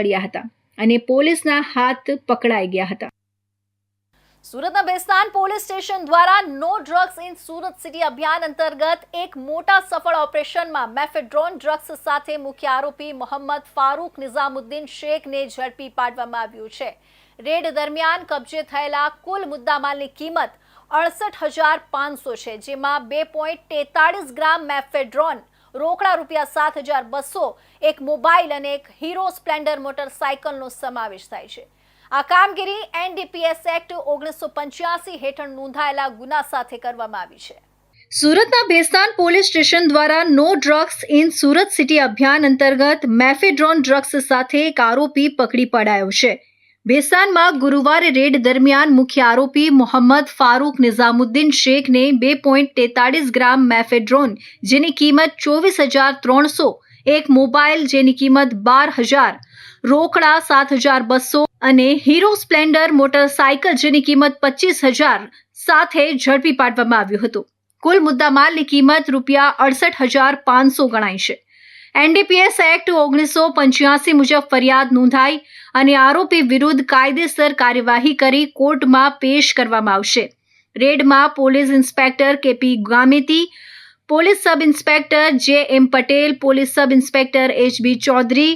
પડ્યા હતા અને પોલીસના હાથ પકડાઈ ગયા હતા. સુરતના બેસ્તાન પોલીસ સ્ટેશન દ્વારા no drugs in Surat city અભિયાન અંતર્ગત એક મોટા સફળ ઓપરેશનમાં મેફેડ્રોન ડ્રગ્સ સાથે મુખ્ય આરોપી મોહમ્મદ ફારૂક નિઝામુદ્દીન શેખને ઝડપી પાડવામાં આવ્યું છે. રેડ દરમિયાન કબજે થયેલા કુલ મુદ્દામાલની કિંમત અડસઠ હજાર પાંચસો છે, જેમાં બે પોઈન્ટ તેતાળીસ ગ્રામ મેફેડ્રોન રોકડા રૂપિયા સાત હજાર બસો, એક મોબાઈલ અને એક હીરો સ્પ્લેન્ડર મોટરસાયકલનો સમાવેશ થાય છે. આ કામગીરી એનડીપીએસ એક્ટ ઓગણીસો પંચ્યાસી હેઠળ નોંધાયેલા ગુના સાથે કરવામાં આવી છે. સુરતના ભેસ્તાન પોલીસ સ્ટેશન દ્વારા no drugs in Surat city અભિયાન અંતર્ગત મેફેડ્રોન ડ્રગ્સ સાથે એક આરોપી પકડી પડાયો છે. ભેસ્તાનમાં ગુરુવારે રેડ દરમિયાન મુખ્ય આરોપી મોહમ્મદ ફારૂક નિઝામુદ્દીન શેખને બે પોઈન્ટ તેતાળીસ ગ્રામ મેફેડ્રોન, જેની કિંમત ચોવીસ હજાર ત્રણસો, એક મોબાઈલ જેની કિંમત બાર હજાર, રોકડા સાત હજાર બસો અને હીરો સ્પ્લેન્ડર મોટરસાયકલ જેની કિંમત પચીસ હજાર સાથે ઝડપી પાડવામાં આવ્યું હતું. કુલ મુદ્દામાલની કિંમત રૂપિયા અડસઠ હજાર પાંચસો ગણાય છે. એનડીપીએસ એક્ટ ઓગણીસો પંચ્યાસી મુજબ ફરિયાદ નોંધાઈ અને આરોપી વિરુદ્ધ કાયદેસર કાર્યવાહી કરી કોર્ટમાં પેશ કરવામાં આવશે. રેડમાં police inspector K P Gameti, police sub inspector J M Patel, police sub inspector H B Chaudhary,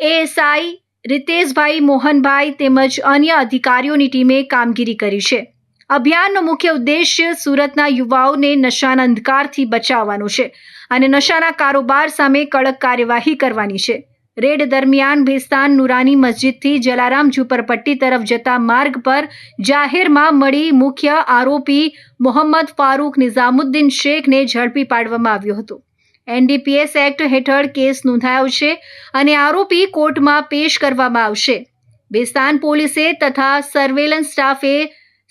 ASI Riteshbhai Mohanbhai તેમજ અન્ય અધિકારીઓની ટીમે કામગીરી કરી છે. અભિયાનનો મુખ્ય ઉદ્દેશ્ય સુરતના યુવાઓને નશાના અંધકારથી બચાવવાનો છે અને નશાના કારોબાર સામે કડક કાર્યવાહી કરવાની છે. રેડ દરમિયાન ભેસ્તાન નુરાની મસ્જિદથી જલારામ ઝુંપડપટ્ટી તરફ જતા માર્ગ પર જાહેરમાં મળી મુખ્ય આરોપી મોહમ્મદ ફારૂક નિઝામુદ્દીન શેખને ઝડપી પાડવામાં આવ્યો હતો. એનડીપીએસ એક્ટ હેઠળ કેસ નોંધાયો છે અને આરોપી કોર્ટમાં પેશ કરવામાં આવશે. બેસ્તાન પોલીસે તથા સર્વેલન્સ સ્ટાફે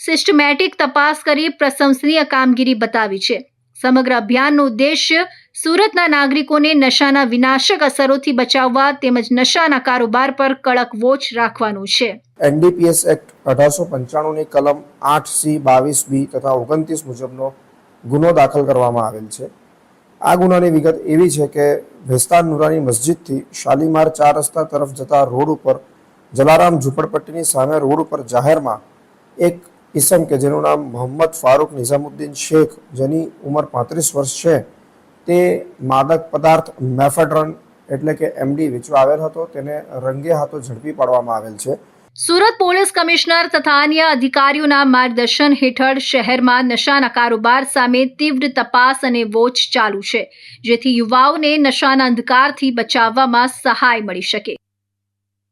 સિસ્ટમેટિક તપાસ કરી પ્રશંસનીય કામગીરી બતાવી છે. સમગ્ર અભિયાનનો ઉદ્દેશ્ય સુરતના નાગરિકોને નશાના વિનાશક અસરોથી બચાવવા તેમજ નશાના કારોબાર પર કડક વોચ રાખવાનું છે. એનડીપીએસ એક્ટ અઢારસો પંચાણુંની કલમ આઠ સી બાવીસ બી તથા ઓગણત્રીસ મુજબનો ગુનો દાખલ કરવામાં આવેલ છે. આ ગુનાની વિગત એવી છે કે ભેસ્તાન નુરાની મસ્જિદથી શાલીમાર ચાર રસ્તા તરફ જતા રોડ ઉપર જલારામ ઝુંપડપટ્ટીની સામે રોડ ઉપર જાહેરમાં એક ઈસમ કે જેનું નામ મોહમ્મદ ફારૂક નિઝામુદ્દીન શેખ જેની ઉંમર પાંત્રીસ વર્ષ છે, તે માદક પદાર્થ મેફેડ્રન એટલે કે એમડી વેચવા આવેલ હતો. તેને રંગે હાથો ઝડપી પાડવામાં આવેલ છે. સુરત પોલીસ કમિશનર તથા અન્ય અધિકારીઓના માર્ગદર્શન હેઠળ શહેરમાં નશાના કારોબાર સામે તીવ્ર તપાસ અને વોચ ચાલુ છે, જેથી યુવાઓને નશાના અંધકારથી બચાવવામાં સહાય મળી શકે.